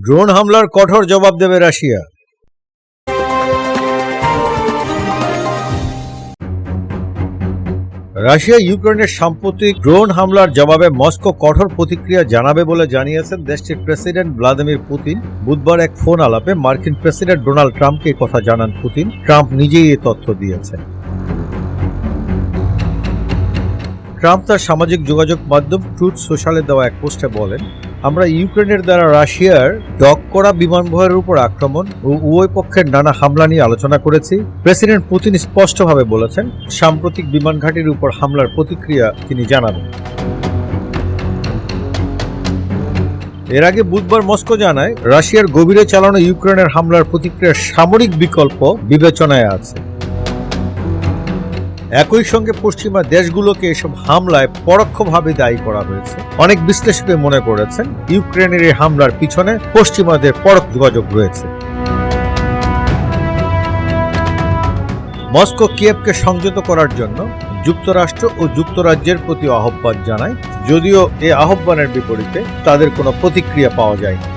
Drone হামলার কঠোর জবাব দেবে রাশিয়া। রাশিয়া ইউক্রেনের সাম্প্রতিক ড্রোন হামলার জবাবে মস্কো কঠোর প্রতিক্রিয়া জানাবে বলে জানিয়েছেন দেশটির প্রেসিডেন্ট ভ্লাদিমির পুতিন। বুধবার এক ফোন আলাপে মার্কিন প্রেসিডেন্ট ডোনাল্ড ট্রাম্পকে কথা জানান পুতিন। ট্রাম্প নিজেই এই তথ্য দিয়েছেন। ট্রাম্প তার সামাজিক যোগাযোগ মাধ্যম ট্রুথ সোশ্যালে দেওয়া এক পোস্টে বলেন আমরা ইউক্রেনের দ্বারা রাশিয়ার ডক করা বিমানবহরের উপর আক্রমণ ও উভয় পক্ষের নানা হামলা নিয়ে আলোচনা করেছি। প্রেসিডেন্ট পুতিন স্পষ্টভাবে বলেছেন, সাম্প্রতিক বিমান ঘাঁটির উপর হামলার প্রতিক্রিয়া তিনি জানাবেন। এর আগে বুধবার মস্কো জানায়, রাশিয়ার গভীরে চালানো ইউক্রেনের হামলার প্রতিক্রিয়ার সামরিক বিকল্প বিবেচনায় আছে। একই সঙ্গে পশ্চিমা দেশগুলোকে এসব হামলায় পরোক্ষভাবে দায়ী করা হয়েছে। অনেক বিশ্লেষকে মনে করেছেন, ইউক্রেনের এই হামলার পিছনে পশ্চিমাদের পরোক্ষ যোগাযোগ রয়েছে। মস্কো কিয়েভকে সংযত করার জন্য যুক্তরাষ্ট্র ও যুক্তরাজ্যের প্রতি আহ্বান জানায়, যদিও এ আহ্বানের বিপরীতে তাদের কোনো প্রতিক্রিয়া পাওয়া যায়নি।